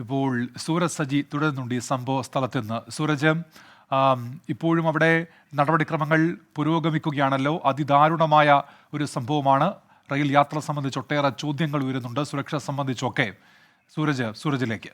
ഇപ്പോൾ സൂരജ് സജി തുടരുന്നുണ്ട് ഈ സംഭവ സ്ഥലത്ത് നിന്ന് സൂരജ് ഇപ്പോഴും അവിടെ നടപടിക്രമങ്ങൾ പുരോഗമിക്കുകയാണല്ലോ. അതിദാരുണമായ ഒരു സംഭവമാണ്. റെയിൽ യാത്ര സംബന്ധിച്ച് ഒട്ടേറെ ചോദ്യങ്ങൾ ഉയരുന്നുണ്ട്. സുരക്ഷ സംബന്ധിച്ചൊക്കെ. സൂരജ് സൂരജിലേക്ക്.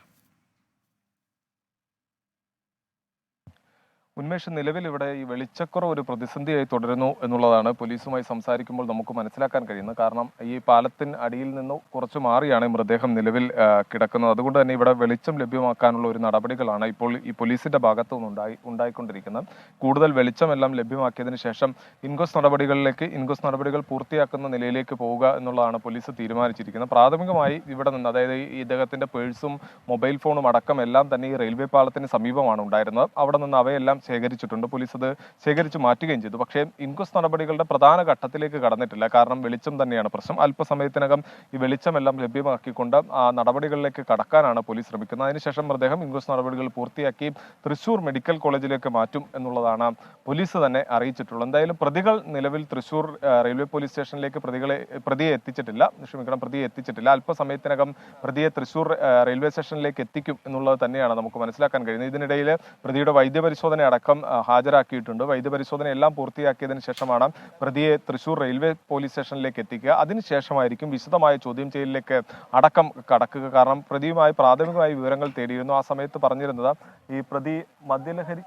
ഉന്മേഷ് നിലവിൽ ഇവിടെ ഈ വെളിച്ചക്കുറവ് ഒരു പ്രതിസന്ധിയായി തുടരുന്നു എന്നുള്ളതാണ് പോലീസുമായി സംസാരിക്കുമ്പോൾ നമുക്ക് മനസ്സിലാക്കാൻ കഴിയുന്നത്. കാരണം ഈ പാലത്തിന് അടിയിൽ നിന്ന് കുറച്ച് മാറിയാണ് മൃതദേഹം നിലവിൽ കിടക്കുന്നത്. അതുകൊണ്ട് തന്നെ ഇവിടെ വെളിച്ചം ലഭ്യമാക്കാനുള്ള ഒരു നടപടികളാണ് ഇപ്പോൾ ഈ പോലീസിന്റെ ഭാഗത്തു നിന്ന് ഉണ്ടായി ഉണ്ടായിക്കൊണ്ടിരിക്കുന്നത്. കൂടുതൽ വെളിച്ചമെല്ലാം ലഭ്യമാക്കിയതിന് ശേഷം ഇൻക്വസ്റ്റ് നടപടികളിലേക്ക് ഇൻക്വസ്റ്റ് നടപടികൾ പൂർത്തിയാക്കുന്ന നിലയിലേക്ക് പോവുക എന്നുള്ളതാണ് പോലീസ് തീരുമാനിച്ചിരിക്കുന്നത്. പ്രാഥമികമായി ഇവിടെ നിന്ന് അതായത് ഈ ഇദ്ദേഹത്തിന്റെ പേഴ്സും മൊബൈൽ ഫോണും അടക്കം എല്ലാം തന്നെ ഈ റെയിൽവേ പാലത്തിന് സമീപമാണ് ഉണ്ടായിരുന്നത്. അവിടെ നിന്ന് അവയെല്ലാം ശേഖരിച്ചിട്ടുണ്ട്. പോലീസ് അത് ശേഖരിച്ച് മാറ്റുകയും ചെയ്തു. പക്ഷേ ഇൻക്വസ്റ്റ് നടപടികളുടെ പ്രധാന ഘട്ടത്തിലേക്ക് കടന്നിട്ടില്ല. കാരണം വെളിച്ചം തന്നെയാണ് പ്രശ്നം. അല്പസമയത്തിനകം ഈ വെളിച്ചമെല്ലാം ലഭ്യമാക്കിക്കൊണ്ട് ആ നടപടികളിലേക്ക് കടക്കാനാണ് പോലീസ് ശ്രമിക്കുന്നത്. അതിനുശേഷം മൃതദേഹം ഇൻക്വസ്റ്റ് നടപടികൾ പൂർത്തിയാക്കി തൃശൂർ മെഡിക്കൽ കോളേജിലേക്ക് മാറ്റും എന്നുള്ളതാണ് പോലീസ് തന്നെ അറിയിച്ചിട്ടുള്ളത്. എന്തായാലും പ്രതികൾ നിലവിൽ തൃശൂർ റെയിൽവേ പോലീസ് സ്റ്റേഷനിലേക്ക് പ്രതികളെ പ്രതിയെ എത്തിച്ചിട്ടില്ല. ക്ഷമിക്കണം പ്രതിയെ എത്തിച്ചിട്ടില്ല. അല്പസമയത്തിനകം പ്രതിയെ തൃശൂർ റെയിൽവേ സ്റ്റേഷനിലേക്ക് എത്തിക്കും എന്നുള്ളത് തന്നെയാണ് നമുക്ക് മനസ്സിലാക്കാൻ കഴിയുന്നത്. ഇതിനിടയിൽ പ്രതിയുടെ വൈദ്യപരിശോധന അടക്കം ഹാജരാക്കിയിട്ടുണ്ട്. വൈദ്യപരിശോധന എല്ലാം പൂർത്തിയാക്കിയതിന് ശേഷമാണ് പ്രതിയെ തൃശൂർ റെയിൽവേ പോലീസ് സ്റ്റേഷനിലേക്ക് എത്തിക്കുക. അതിനുശേഷമായിരിക്കും വിശദമായ ചോദ്യം ചെയ്യലിലേക്ക് അടക്കം കടക്കുക. കാരണം പ്രതിയുമായി പ്രാഥമികമായി വിവരങ്ങൾ തേടിയിരുന്നു. ആ സമയത്ത് പറഞ്ഞിരുന്നത് ഈ പ്രതി മദ്യലഹരി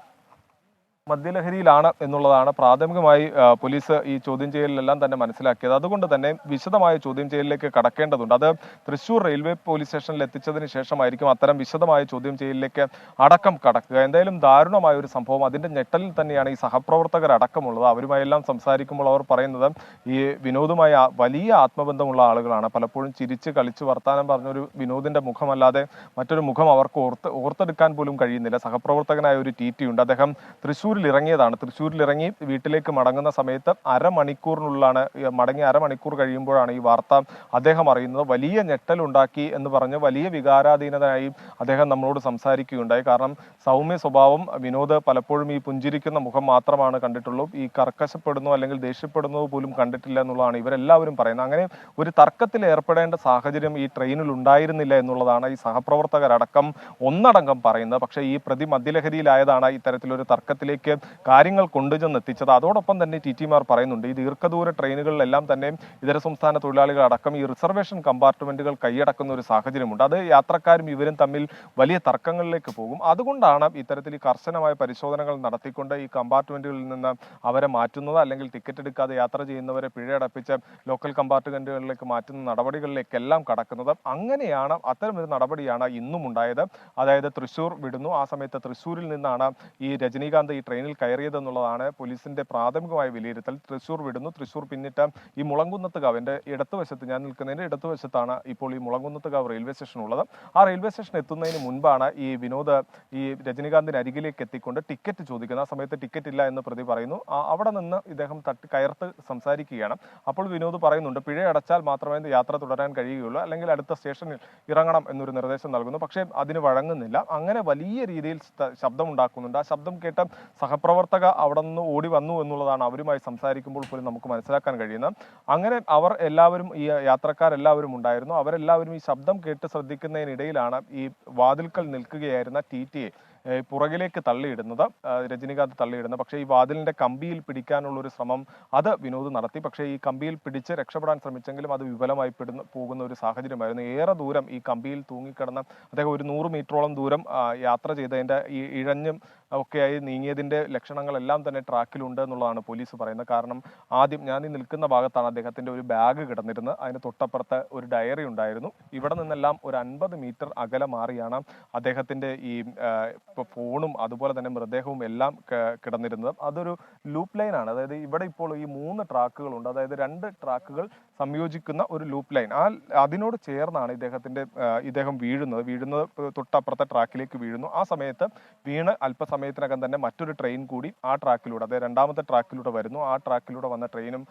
മദ്യലഹരിയിലാണ് എന്നുള്ളതാണ് പ്രാഥമികമായി പോലീസ് ഈ ചോദ്യം ചെയ്യലിലെല്ലാം തന്നെ മനസ്സിലാക്കിയത്. അതുകൊണ്ട് തന്നെ വിശദമായ ചോദ്യം ചെയ്യലിലേക്ക് കടക്കേണ്ടതുണ്ട്. അത് തൃശൂർ റെയിൽവേ പോലീസ് സ്റ്റേഷനിൽ എത്തിച്ചതിന് ശേഷമായിരിക്കും അത്തരം വിശദമായ ചോദ്യം ചെയ്യലിലേക്ക് അടക്കം കടക്കുക. എന്തായാലും ദാരുണമായ ഒരു സംഭവം. അതിന്റെ ഞെട്ടലിൽ തന്നെയാണ് ഈ സഹപ്രവർത്തകർ അടക്കമുള്ളത്. അവരുമായെല്ലാം സംസാരിക്കുമ്പോൾ അവർ പറയുന്നത് ഈ വിനോദുമായി വലിയ ആത്മബന്ധമുള്ള ആളുകളാണ്. പലപ്പോഴും ചിരിച്ച് കളിച്ച് വർത്താനം പറഞ്ഞൊരു വിനോദിന്റെ മുഖമല്ലാതെ മറ്റൊരു മുഖം അവർക്ക് ഓർത്ത് ഓർത്തെടുക്കാൻ പോലും കഴിയുന്നില്ല. സഹപ്രവർത്തകനായ ഒരു ടി ടി ഉണ്ട്. അദ്ദേഹം തൃശ്ശൂരിൽ ഇറങ്ങിയതാണ് തൃശ്ശൂരിൽ ഇറങ്ങി വീട്ടിലേക്ക് മടങ്ങുന്ന സമയത്ത് അരമണിക്കൂറിനുള്ളിലാണ് മടങ്ങി അരമണിക്കൂർ കഴിയുമ്പോഴാണ് ഈ വാർത്ത അദ്ദേഹം അറിയുന്നത്. വലിയ ഞെട്ടലുണ്ടാക്കി എന്ന് പറഞ്ഞ് വലിയ വികാരാധീനതയായി അദ്ദേഹം നമ്മളോട് സംസാരിക്കുകയുണ്ടായി. കാരണം സൗമ്യ സ്വഭാവം വിനോദ് പലപ്പോഴും ഈ പുഞ്ചിരിക്കുന്ന മുഖം മാത്രമാണ് കണ്ടിട്ടുള്ളൂ. ഈ കർക്കശപ്പെടുന്നു അല്ലെങ്കിൽ ദേഷ്യപ്പെടുന്നു പോലും കണ്ടിട്ടില്ല എന്നുള്ളതാണ് ഇവരെല്ലാവരും പറയുന്നത്. അങ്ങനെ ഒരു തർക്കത്തിൽ ഏർപ്പെടേണ്ട സാഹചര്യം ഈ ട്രെയിനിൽ ഉണ്ടായിരുന്നില്ല എന്നുള്ളതാണ് ഈ സഹപ്രവർത്തകരടക്കം ഒന്നടങ്കം പറയുന്നത്. പക്ഷേ ഈ പ്രതി മദ്യലഹരിയിലായതാണ് ഇത്തരത്തിലൊരു തർക്കത്തിലേക്ക് കാര്യങ്ങൾ കൊണ്ടുചെന്ന് എത്തിച്ചത് അതോടൊപ്പം തന്നെ ടി ടിമാർ പറയുന്നുണ്ട് ഈ ദീർഘദൂര ട്രെയിനുകളിലെല്ലാം തന്നെ ഇതര സംസ്ഥാന തൊഴിലാളികൾ അടക്കം ഈ റിസർവേഷൻ കമ്പാർട്ട്മെന്റുകൾ കൈയടക്കുന്ന ഒരു സാഹചര്യമുണ്ട്. അത് യാത്രക്കാരും ഇവരും തമ്മിൽ വലിയ തർക്കങ്ങളിലേക്ക് പോകും. അതുകൊണ്ടാണ് ഇത്തരത്തിൽ കർശനമായ പരിശോധനകൾ നടത്തിക്കൊണ്ട് ഈ കമ്പാർട്ട്മെന്റുകളിൽ നിന്ന് അവരെ മാറ്റുന്നത് അല്ലെങ്കിൽ ടിക്കറ്റ് എടുക്കാതെ യാത്ര ചെയ്യുന്നവരെ പിഴയടപ്പിച്ച് ലോക്കൽ കമ്പാർട്ട്മെന്റുകളിലേക്ക് മാറ്റുന്ന നടപടികളിലേക്കെല്ലാം കടക്കുന്നത്. അങ്ങനെയാണ് അത്തരമൊരു നടപടിയാണ് ഇന്നും ഉണ്ടായത് അതായത് തൃശൂർ വിടുന്നു. ആ സമയത്ത് തൃശൂരിൽ നിന്നാണ് ഈ രജനീകാന്ത് ഈ ട്രെയിനിൽ കയറിയതെന്നുള്ളതാണ് പോലീസിന്റെ പ്രാഥമികമായ വിലയിരുത്തൽ. തൃശൂർ വിടുന്നു. തൃശൂർ പിന്നിട്ട ഈ മുളങ്കുന്നത്തുകാവ് എന്റെ ഇടത്തുവശത്ത് ഞാൻ നിൽക്കുന്നതിന്റെ ഇടത്തുവശത്താണ് ഇപ്പോൾ ഈ മുളങ്കുന്നത്തുകാവ് റെയിൽവേ സ്റ്റേഷൻ ഉള്ളത് ആ റെയിൽവേ സ്റ്റേഷൻ എത്തുന്നതിന് മുൻപാണ് ഈ വിനോദ് ഈ രജനീകാന്തിന് അരികിലേക്ക് എത്തിക്കൊണ്ട് ടിക്കറ്റ് ചോദിക്കുന്നത്. ആ സമയത്ത് ടിക്കറ്റ് ഇല്ല എന്ന് പ്രതി പറയുന്നു. അവിടെ നിന്ന് ഇദ്ദേഹം തട്ടി കയർത്ത് സംസാരിക്കുകയാണ്. അപ്പോൾ വിനോദ് പറയുന്നുണ്ട് പിഴ അടച്ചാൽ മാത്രമേ യാത്ര തുടരാൻ കഴിയുകയുള്ളൂ. അല്ലെങ്കിൽ അടുത്ത സ്റ്റേഷനിൽ ഇറങ്ങണം എന്നൊരു നിർദ്ദേശം നൽകുന്നു. പക്ഷേ അതിന് വഴങ്ങുന്നില്ല. അങ്ങനെ വലിയ രീതിയിൽ ശബ്ദമുണ്ടാക്കുന്നുണ്ട്. ആ ശബ്ദം കേട്ട് സഹപ്രവർത്തക അവിടെ നിന്ന് ഓടി വന്നു എന്നുള്ളതാണ് അവരുമായി സംസാരിക്കുമ്പോൾ പോലും നമുക്ക് മനസ്സിലാക്കാൻ കഴിയുന്നത്. അങ്ങനെ അവർ എല്ലാവരും ഈ യാത്രക്കാരെല്ലാവരും ഉണ്ടായിരുന്നു. അവരെല്ലാവരും ഈ ശബ്ദം കേട്ട് ശ്രദ്ധിക്കുന്നതിനിടയിലാണ് ഈ വാതിൽക്കൽ നിൽക്കുകയായിരുന്ന ടി ടിയെ പുറകിലേക്ക് തള്ളിയിടുന്നത്. രജനികാന്ത് തള്ളിയിടുന്നത്. പക്ഷേ ഈ വാതിലിന്റെ കമ്പിയിൽ പിടിക്കാനുള്ള ഒരു ശ്രമം അത് വിനോദ് നടത്തി. പക്ഷേ ഈ കമ്പിയിൽ പിടിച്ച് രക്ഷപ്പെടാൻ ശ്രമിച്ചെങ്കിലും അത് വിഫലമായി പെടുന്ന പോകുന്ന ഒരു സാഹചര്യമായിരുന്നു. ഏറെ ദൂരം ഈ കമ്പിയിൽ തൂങ്ങിക്കിടന്ന് അദ്ദേഹം ഒരു നൂറ് മീറ്ററോളം ദൂരം യാത്ര ചെയ്തതിന്റെ ഈ ഇഴഞ്ഞും ഒക്കെയായി നീങ്ങിയതിന്റെ ലക്ഷണങ്ങളെല്ലാം തന്നെ ട്രാക്കിലുണ്ട് എന്നുള്ളതാണ് പോലീസ് പറയുന്നത്. കാരണം ആദ്യം ഞാൻ ഈ നിൽക്കുന്ന ഭാഗത്താണ് അദ്ദേഹത്തിന്റെ ഒരു ബാഗ് കിടന്നിരുന്നത്. അതിന് തൊട്ടപ്പുറത്ത് ഒരു ഡയറി ഉണ്ടായിരുന്നു. ഇവിടെ നിന്നെല്ലാം ഒരു അൻപത് മീറ്റർ അകലെ മാറിയാണ് അദ്ദേഹത്തിന്റെ ഈ ഇപ്പൊ ഫോണും അതുപോലെ തന്നെ മൃതദേഹവും എല്ലാം കിടന്നിരുന്നത് അതൊരു ലൂപ്പ് ലൈൻ ആണ്. അതായത് ഇവിടെ ഇപ്പോൾ ഈ മൂന്ന് ട്രാക്കുകൾ ഉണ്ട് അതായത് രണ്ട് ട്രാക്കുകൾ സംയോജിക്കുന്ന ഒരു ലൂപ്പ് ലൈൻ ആ അതിനോട് ചേർന്നാണ് ഇദ്ദേഹത്തിന്റെ ഇദ്ദേഹം വീഴുന്നത്. വീഴുന്നത് തൊട്ടപ്പുറത്തെ ട്രാക്കിലേക്ക് വീഴുന്നു. ആ സമയത്ത് വീണ് അല്പസമയത്തിനകം തന്നെ മറ്റൊരു ട്രെയിൻ കൂടി ആ ട്രാക്കിലൂടെ അതായത് രണ്ടാമത്തെ ട്രാക്കിലൂടെ വരുന്നു. ആ ട്രാക്കിലൂടെ വന്ന ട്രെയിനും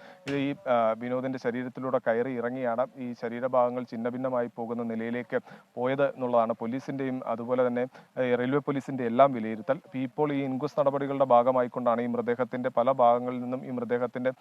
ഈ വിനോദിന്റെ ശരീരത്തിലൂടെ കയറി ഇറങ്ങിയാണ് ഈ ശരീരഭാഗങ്ങൾ ഛിന്നഭിന്നമായി പോകുന്ന നിലയിലേക്ക് പോയത് എന്നുള്ളതാണ്. പോലീസിന്റെയും അതുപോലെ തന്നെ റെയിൽവേ പോലീസിന്റെ ഇതിന്റെ എല്ലാം വിലയിരുത്തൽ. ഇപ്പൊ ഇപ്പോൾ ഈ ഇൻക്വസ്റ്റ് നടപടികളുടെ ഭാഗമായിക്കൊണ്ടാണ് ഈ മൃതദേഹത്തിന്റെ പല ഭാഗങ്ങളിൽ നിന്നും ഈ മൃതദേഹത്തിന്റെ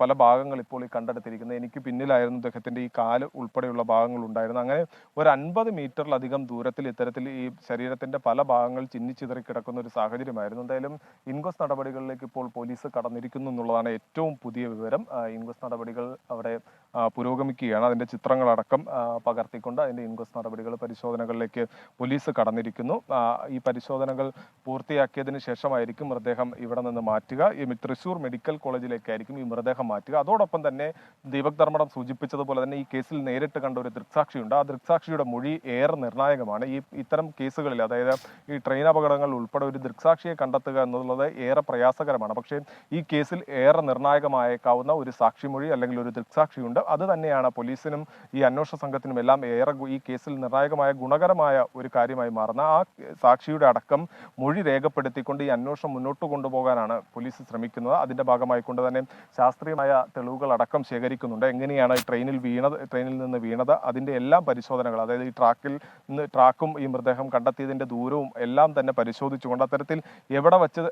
പല ഭാഗങ്ങൾ ഇപ്പോൾ ഈ കണ്ടെടുത്തിരിക്കുന്നത്. എനിക്ക് പിന്നിലായിരുന്നു അദ്ദേഹത്തിന്റെ ഈ കാൽ ഉൾപ്പെടെയുള്ള ഭാഗങ്ങൾ ഉണ്ടായിരുന്നു അങ്ങനെ ഒരു അൻപത് മീറ്ററിലധികം ദൂരത്തിൽ ഇത്തരത്തിൽ ഈ ശരീരത്തിന്റെ പല ഭാഗങ്ങൾ ചിന്നിച്ചിതറി കിടക്കുന്ന ഒരു സാഹചര്യമായിരുന്നു. എന്തായാലും ഇൻക്വസ്റ്റ് നടപടികളിലേക്ക് ഇപ്പോൾ പോലീസ് കടന്നിരിക്കുന്നു എന്നുള്ളതാണ് ഏറ്റവും പുതിയ വിവരം. ഇൻക്വസ്റ്റ് നടപടികൾ അവിടെ പുരോഗമിക്കുകയാണ്. അതിന്റെ ചിത്രങ്ങളടക്കം പകർത്തിക്കൊണ്ട് അതിന്റെ ഇൻക്വസ്റ്റ് നടപടികൾ പരിശോധനകളിലേക്ക് പോലീസ് കടന്നിരിക്കുന്നു. ഈ പരിശോധനകൾ പൂർത്തിയാക്കിയതിനു ശേഷമായിരിക്കും മൃതദേഹം ഇവിടെ നിന്ന് മാറ്റുക. ഈ തൃശൂർ മെഡിക്കൽ കോളേജിലേക്കായിരിക്കും ഈ മൃതദേഹം മാറ്റുക. അതോടൊപ്പം തന്നെ ദീപക് ധർമ്മടം സൂചിപ്പിച്ചതുപോലെ തന്നെ ഈ കേസിൽ നേരിട്ട് കണ്ട ഒരു ദൃക്സാക്ഷിയുണ്ട്. ആ ദൃക്സാക്ഷിയുടെ മൊഴി ഏറെ നിർണായകമാണ്. ഈ ഇത്തരം കേസുകളിൽ അതായത് ഈ ട്രെയിൻ അപകടങ്ങൾ ഉൾപ്പെടെ ഒരു ദൃക്സാക്ഷിയെ കണ്ടെത്തുക എന്നുള്ളത് ഏറെ പ്രയാസകരമാണ്. പക്ഷേ ഈ കേസിൽ ഏറെ നിർണായകമായേക്കാവുന്ന ഒരു സാക്ഷിമൊഴി അല്ലെങ്കിൽ ഒരു ദൃക്സാക്ഷിയുണ്ട്. അത് തന്നെയാണ് പോലീസിനും ഈ അന്വേഷണ സംഘത്തിനും എല്ലാം ഏറെ ഈ കേസിൽ നിർണായകമായ ഗുണകരമായ ഒരു കാര്യമായി മാറുന്ന ആ സാക്ഷിയുടെ അടക്കം മൊഴി രേഖപ്പെടുത്തിക്കൊണ്ട് ഈ അന്വേഷണം മുന്നോട്ട് കൊണ്ടുപോകാനാണ് പോലീസ് ശ്രമിക്കുന്നത്. അതിന്റെ ഭാഗമായിക്കൊണ്ട് തന്നെ ശാസ്ത്രീയമായ തെളിവുകൾ അടക്കം ശേഖരിക്കുന്നുണ്ട്. എങ്ങനെയാണ് ട്രെയിനിൽ വീണത് ട്രെയിനിൽ നിന്ന് വീണത് അതിന്റെ എല്ലാം പരിശോധനകൾ അതായത് ഈ ട്രാക്കിൽ നിന്ന് ട്രാക്കും ഈ മൃതദേഹം കണ്ടെത്തിയതിന്റെ ദൂരവും എല്ലാം തന്നെ പരിശോധിച്ചുകൊണ്ട് അത്തരത്തിൽ എവിടെ വച്ച്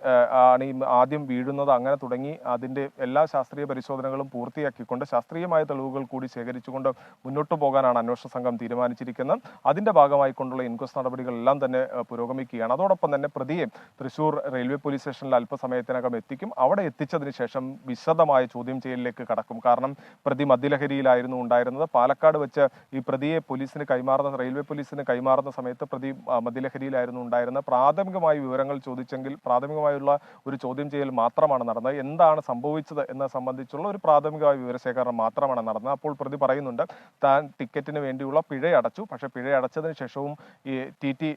ആണ് ഈ ആദ്യം വീഴുന്നത് അങ്ങനെ തുടങ്ങി അതിന്റെ എല്ലാ ശാസ്ത്രീയ പരിശോധനകളും പൂർത്തിയാക്കിക്കൊണ്ട് ശാസ്ത്രീയമായ തെളിവുകൾ കൂടി ശേഖരിച്ചുകൊണ്ട് മുന്നോട്ട് പോകാനാണ് അന്വേഷണ സംഘം തീരുമാനിച്ചിരിക്കുന്നത്. അതിന്റെ ഭാഗമായി കൊണ്ടുള്ള ഇൻക്വസ്റ്റ് നടപടികളെല്ലാം തന്നെ പുരോഗമിക്കുകയാണ്. അതോടൊപ്പം തന്നെ പ്രതിയെ തൃശൂർ റെയിൽവേ പോലീസ് സ്റ്റേഷനിൽ അല്പസമയത്തിനകം എത്തിക്കും. അവിടെ എത്തിച്ചതിന് ശേഷം വിശദമായ ചോദ്യം ചെയ്യലിലേക്ക് കടക്കും. കാരണം പ്രതി മദ്യലഹരിയിലായിരുന്നു ഉണ്ടായിരുന്നത്. പാലക്കാട് വെച്ച് ഈ പ്രതിയെ പോലീസിന് കൈമാറുന്ന റെയിൽവേ പോലീസിന് കൈമാറുന്ന സമയത്ത് പ്രതി മദ്യലഹരിയിലായിരുന്നു ഉണ്ടായിരുന്നത്. പ്രാഥമികമായ വിവരങ്ങൾ ചോദിച്ചെങ്കിൽ പ്രാഥമികമായുള്ള ഒരു ചോദ്യം ചെയ്യൽ മാത്രമാണ് നടന്നത്. എന്താണ് സംഭവിച്ചത് എന്നത് സംബന്ധിച്ചുള്ള ഒരു പ്രാഥമികമായ വിവരശേഖരണം മാത്രമാണ് നടന്നത് അപ്പോൾ പ്രതി പറയുന്നുണ്ട് താൻ ടിക്കറ്റിന് വേണ്ടിയുള്ള പിഴ അടച്ചു. പക്ഷെ പിഴ അടച്ചതിന് ശേഷവും ഈ ടി ടി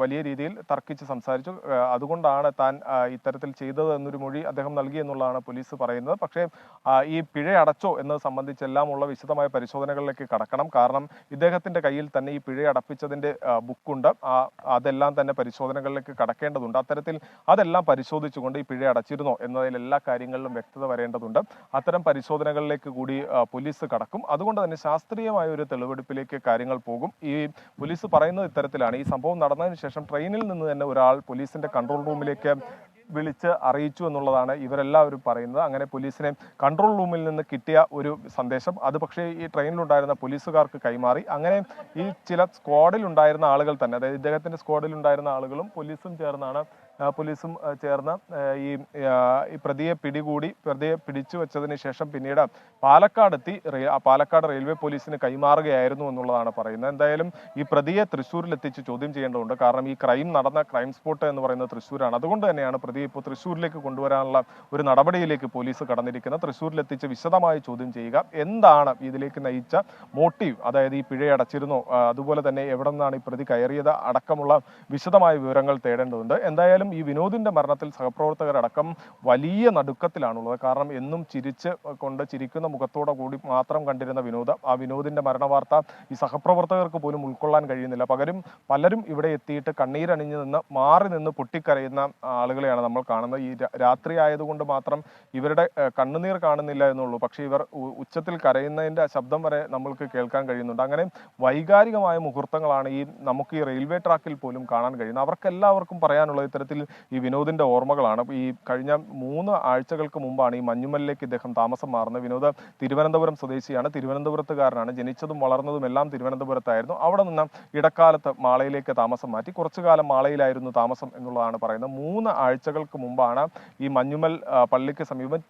വലിയ രീതിയിൽ തർക്കിച്ച് സംസാരിച്ചു. അതുകൊണ്ടാണ് താൻ ഇത്തരത്തിൽ ചെയ്തത് എന്നൊരു മൊഴി അദ്ദേഹം നൽകി എന്നുള്ളതാണ് പോലീസ് പറയുന്നത്. പക്ഷേ ഈ പിഴ അടച്ചോ എന്നത് സംബന്ധിച്ചെല്ലാം ഉള്ള വിശദമായ പരിശോധനകളിലേക്ക് കടക്കണം. കാരണം ഇദ്ദേഹത്തിന്റെ കയ്യിൽ തന്നെ ഈ പിഴ അടപ്പിച്ചതിന്റെ ആ, ബുക്കുണ്ട്. അതെല്ലാം തന്നെ പരിശോധനകളിലേക്ക് കടക്കേണ്ടതുണ്ട്. അത്തരത്തിൽ അതെല്ലാം പരിശോധിച്ചുകൊണ്ട് ഈ പിഴ അടച്ചിരുന്നോ എന്നതിൽ എല്ലാ കാര്യങ്ങളിലും വ്യക്തത വരേണ്ടതുണ്ട്. അത്തരം പരിശോധനകളിലേക്ക് കൂടി ആ, പോലീസ് കടക്കും. അതുകൊണ്ട് തന്നെ ശാസ്ത്രീയമായ ഒരു തെളിവെടുപ്പിലേക്ക് കാര്യങ്ങൾ പോകും. ഈ പോലീസ് പറയുന്നത് ഇത്തരത്തിലാണ്. ഈ സംഭവം നടന്നതിന് ശേഷം ട്രെയിനിൽ നിന്ന് തന്നെ ഒരാൾ പോലീസിന്റെ കൺട്രോൾ റൂമിലേക്ക് വിളിച്ച് അറിയിച്ചു എന്നുള്ളതാണ് ഇവരെല്ലാവരും പറയുന്നത്. അങ്ങനെ പോലീസിനെ കൺട്രോൾ റൂമിൽ നിന്ന് കിട്ടിയ ഒരു സന്ദേശം. അത് പക്ഷേ ഈ ട്രെയിനിലുണ്ടായിരുന്ന പോലീസുകാർക്ക് കൈമാറി. അങ്ങനെ ഈ ചില സ്ക്വാഡിൽ ഉണ്ടായിരുന്ന ആളുകൾ തന്നെ അതായത് ഇദ്ദേഹത്തിന്റെ സ്ക്വാഡിൽ ഉണ്ടായിരുന്ന ആളുകളും പോലീസും ചേർന്നാണ് പോലീസും ചേർന്ന് ഈ പ്രതിയെ പിടികൂടി പ്രതിയെ പിടിച്ചു വെച്ചതിന് ശേഷം പിന്നീട് പാലക്കാടെത്തി പാലക്കാട് റെയിൽവേ പോലീസിന് കൈമാറുകയായിരുന്നു എന്നുള്ളതാണ് പറയുന്നത്. എന്തായാലും ഈ പ്രതിയെ തൃശ്ശൂരിലെത്തിച്ച് ചോദ്യം ചെയ്യേണ്ടതുണ്ട്. കാരണം ഈ ക്രൈം നടന്ന ക്രൈം സ്പോട്ട് എന്ന് പറയുന്നത് തൃശ്ശൂരാണ്. അതുകൊണ്ട് തന്നെയാണ് പ്രതിയെ ഇപ്പോൾ തൃശ്ശൂരിലേക്ക് കൊണ്ടുവരാനുള്ള ഒരു നടപടിയിലേക്ക് പോലീസ് കടന്നിരിക്കുന്നത്. തൃശ്ശൂരിലെത്തിച്ച് വിശദമായി ചോദ്യം ചെയ്യുക. എന്താണ് ഇതിലേക്ക് നയിച്ച മോട്ടീവ്? അതായത് ഈ പിഴ അടച്ചിരുന്നോ? അതുപോലെ തന്നെ എവിടെ നിന്നാണ് ഈ പ്രതി കയറിയത്? അടക്കമുള്ള വിശദമായ വിവരങ്ങൾ തേടേണ്ടതുണ്ട്. എന്തായാലും ഈ വിനോദിന്റെ മരണത്തിൽ സഹപ്രവർത്തകരടക്കം വലിയ നടുക്കത്തിലാണുള്ളത്. കാരണം എന്നും ചിരിച്ച് കൊണ്ട് ചിരിക്കുന്ന മുഖത്തോടെ കൂടി മാത്രം കണ്ടിരുന്ന വിനോദ് ആ വിനോദിന്റെ മരണവാർത്ത ഈ സഹപ്രവർത്തകർക്ക് പോലും ഉൾക്കൊള്ളാൻ കഴിയുന്നില്ല. പകരം പലരും ഇവിടെ എത്തിയിട്ട് കണ്ണീരണിഞ്ഞു നിന്ന് മാറി നിന്ന് പൊട്ടിക്കരയുന്ന ആളുകളെയാണ് നമ്മൾ കാണുന്നത്. ഈ രാത്രി ആയതുകൊണ്ട് മാത്രം ഇവരുടെ കണ്ണുനീർ കാണുന്നില്ല എന്നുള്ളൂ. പക്ഷേ ഇവർ ഉച്ചത്തിൽ കരയുന്നതിന്റെ ശബ്ദം വരെ നമ്മൾക്ക് കേൾക്കാൻ കഴിയുന്നുണ്ട്. അങ്ങനെ വൈകാരികമായ മുഹൂർത്തങ്ങളാണ് ഈ നമുക്ക് ഈ റെയിൽവേ ട്രാക്കിൽ പോലും കാണാൻ കഴിയുന്നത്. അവർക്കെല്ലാവർക്കും പറയാനുള്ള ഇത്തരത്തിൽ ഈ വിനോദിന്റെ ഓർമ്മകളാണ്. ഈ കഴിഞ്ഞ മൂന്ന് ആഴ്ചകൾക്ക് മുമ്പാണ് ഈ മഞ്ഞുമലിലേക്ക് ഇദ്ദേഹം താമസം മാറുന്നത്. വിനോദ തിരുവനന്തപുരം സ്വദേശിയാണ്. തിരുവനന്തപുരത്തുകാരനാണ്. ജനിച്ചതും വളർന്നതും എല്ലാം തിരുവനന്തപുരത്തായിരുന്നു. അവിടെ നിന്ന് ഇടക്കാലത്ത് മാളയിലേക്ക് താമസം മാറ്റി. കുറച്ചു കാലം മാളയിലായിരുന്നു താമസം എന്നുള്ളതാണ് പറയുന്നത്. മൂന്ന് ആഴ്ചകൾക്ക് മുമ്പാണ് ഈ മഞ്ഞുമൽ പള്ളിക്ക് സമീപം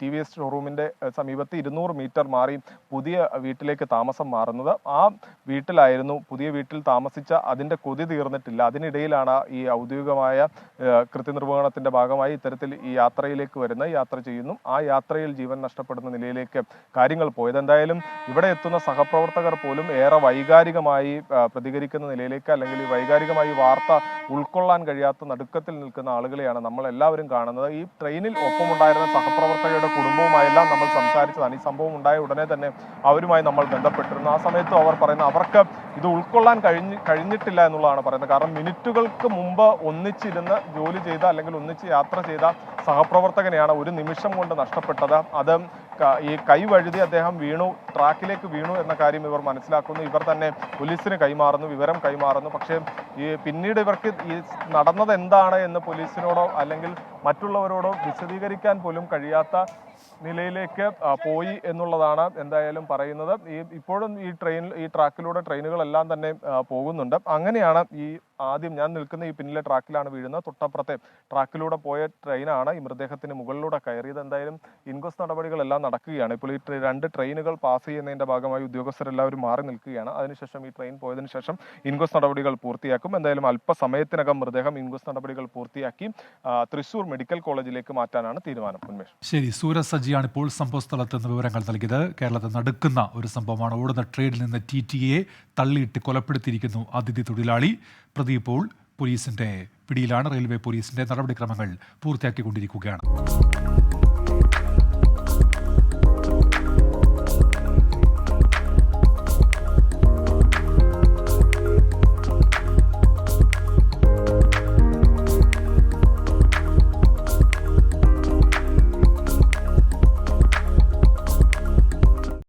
ടി വി എസ് ഷോറൂമിന്റെ ആ, സമീപത്ത് ഇരുന്നൂറ് മീറ്റർ മാറി പുതിയ വീട്ടിലേക്ക് താമസം മാറുന്നത്. ആ വീട്ടിലായിരുന്നു പുതിയ വീട്ടിൽ താമസിച്ച അതിന്റെ കൊതി തീർന്നിട്ടില്ല. അതിനിടയിലാണ് ഈ ഔദ്യോഗികമായ കൃത്യനിർവഹണത്തിന്റെ ഭാഗമായി ഇത്തരത്തിൽ ഈ യാത്രയിലേക്ക് വരുന്ന യാത്ര ചെയ്യുന്നു. ആ യാത്രയിൽ ജീവൻ നഷ്ടപ്പെടുന്ന നിലയിലേക്ക് കാര്യങ്ങൾ പോയത് എന്തായാലും ഇവിടെ എത്തുന്ന സഹപ്രവർത്തകർ പോലും ഏറെ വൈകാരികമായി പ്രതികരിക്കുന്ന നിലയിലേക്ക് അല്ലെങ്കിൽ വൈകാരികമായി വാർത്ത ഉൾക്കൊള്ളാൻ കഴിയാത്ത നടുക്കത്തിൽ നിൽക്കുന്ന ആളുകളെയാണ് നമ്മൾ എല്ലാവരും കാണുന്നത്. ഈ ട്രെയിനിൽ ഒപ്പമുണ്ടായിരുന്ന സഹപ്രവർത്തകരുടെ കുടുംബവുമായെല്ലാം നമ്മൾ സംസാരിച്ചതാണ്. ഈ സംഭവം ഉണ്ടായ ഉടനെ തന്നെ അവരുമായി നമ്മൾ ബന്ധപ്പെട്ടിരുന്നു. ആ സമയത്ത് അവർ പറയുന്ന അവർക്ക് ഇത് ഉൾക്കൊള്ളാൻ കഴിഞ്ഞ് കഴിഞ്ഞിട്ടില്ല എന്നുള്ളതാണ് പറയുന്നത്. കാരണം മിനിറ്റുകൾക്ക് മുമ്പ് ഒന്നിച്ചിരുന്ന് ജോലി ചെയ്ത അല്ലെങ്കിൽ ഒന്നിച്ച് യാത്ര ചെയ്ത സഹപ്രവർത്തകനെയാണ് ഒരു നിമിഷം കൊണ്ട് നഷ്ടപ്പെട്ടത്. അത് ഈ കൈ വഴുതി അദ്ദേഹം വീണു ട്രാക്കിലേക്ക് വീണു എന്ന കാര്യം ഇവർ മനസ്സിലാക്കുന്നു. ഇവർ തന്നെ പോലീസിന് കൈമാറുന്നു വിവരം കൈമാറുന്നു. പക്ഷേ ഈ പിന്നീട് ഇവർക്ക് ഈ നടന്നത് എന്താണ് എന്ന് പോലീസിനോടോ അല്ലെങ്കിൽ മറ്റുള്ളവരോടോ വിശദീകരിക്കാൻ പോലും കഴിയാത്ത നിലയിലേക്ക് പോയി എന്നുള്ളതാണ് എന്തായാലും പറയുന്നത്. ഈ ഇപ്പോഴും ഈ ട്രെയിൻ ഈ ട്രാക്കിലൂടെ ട്രെയിനുകളെല്ലാം തന്നെ പോകുന്നുണ്ട്. അങ്ങനെയാണ് ഈ ആദ്യം ഞാൻ നിൽക്കുന്ന ഈ പിന്നിലെ ട്രാക്കിലാണ് വീഴുന്നത്. തൊട്ടപ്പുറത്തെ ട്രാക്കിലൂടെ പോയ ട്രെയിനാണ് ഈ മൃതദേഹത്തിന് മുകളിലൂടെ കയറിയത്. എന്തായാലും ഇൻക്വസ്റ്റ് നടപടികളെല്ലാം നടക്കുകയാണ്. ഇപ്പോൾ ഈ രണ്ട് ട്രെയിനുകൾ പാസ് ചെയ്യുന്നതിന്റെ ഭാഗമായി ഉദ്യോഗസ്ഥരെല്ലാവരും മാറി നിൽക്കുകയാണ്. അതിനുശേഷം ഈ ട്രെയിൻ പോയതിന് ശേഷം ഇൻക്വസ്റ്റ് നടപടികൾ പൂർത്തിയാക്കും. എന്തായാലും അല്പസമയത്തിനകം മൃതദേഹം ഇൻക്വസ്റ്റ് നടപടികൾ പൂർത്തിയാക്കി തൃശൂർ മെഡിക്കൽ കോളേജിലേക്ക് മാറ്റാനാണ് തീരുമാനം. ഉന്മേഷ്. ശരി സൂരജ് സജിയാണ് ഇപ്പോൾ സംഭവ സ്ഥലത്ത് നിന്ന് വിവരങ്ങൾ നൽകിയത്. കേരളത്തിൽ നടക്കുന്ന ഒരു സംഭവമാണ്. ഓടുന്ന ട്രെയിനിൽ നിന്ന് ടി ടി എ തള്ളിയിട്ട് കൊലപ്പെടുത്തിയിരിക്കുന്നു അതിഥി തൊഴിലാളി. പ്രതി ഇപ്പോൾ പോലീസിന്റെ പിടിയിലാണ് റെയിൽവേ പോലീസിന്റെ നടപടിക്രമങ്ങൾ പൂർത്തിയാക്കിക്കൊണ്ടിരിക്കുകയാണ്.